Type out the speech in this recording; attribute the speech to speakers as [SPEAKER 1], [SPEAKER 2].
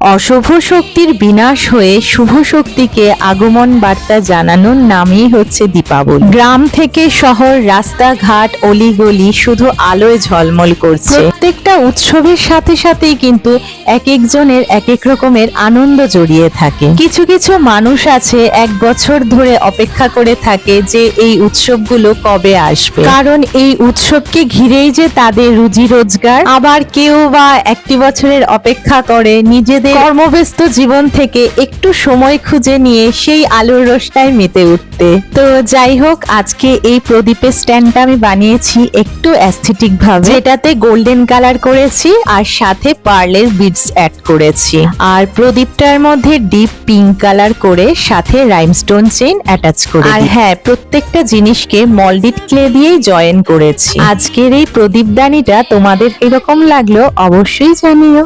[SPEAKER 1] অশুভ শক্তির বিনাশ হয়ে শুভ শক্তিকে আগমন বার্তা জানানোর নামই হচ্ছে দীপাবলি। গ্রাম থেকে শহর, রাস্তাঘাট, অলিগলি শুধু আলোয় ঝলমল করছে। প্রত্যেকটা উৎসবের সাথে সাথেই কিন্তু এক একজনের এক এক রকমের আনন্দ জড়িয়ে থাকে। কিছু কিছু মানুষ আছে এক বছর ধরে অপেক্ষা করে থাকে যে এই উৎসবগুলো কবে আসবে। কারণ এই উৎসবকে ঘিরেই যে তাদের রুজি রোজগার, আবার কেউ বা একটি বছরের অপেক্ষা করে নিজেদের কর্মব্যস্ত জীবন থেকে একটু সময় খুঁজে নিয়ে সেই আলোর রোশটায় মেতে উঠতে। তো যাই হোক, আজকে এই প্রদীপের স্ট্যান্ডটা আমি বানিয়েছি একটু অ্যাস্থেটিক ভাবে। যেটাতে গোল্ডেন কালার করেছি আর সাথে পার্লের বিডস অ্যাড করেছি। আর প্রদীপটার মধ্যে ডিপ পিঙ্ক কালার করে সাথে রাইমস্টোন চেইন অ্যাটাচ করে আর হ্যাঁ প্রত্যেকটা জিনিসকে মল্ডিড ক্লে দিয়েই জয়েন করেছি। আজকের এই প্রদীপদানিটা তোমাদের এরকম লাগল অবশ্যই জানিও।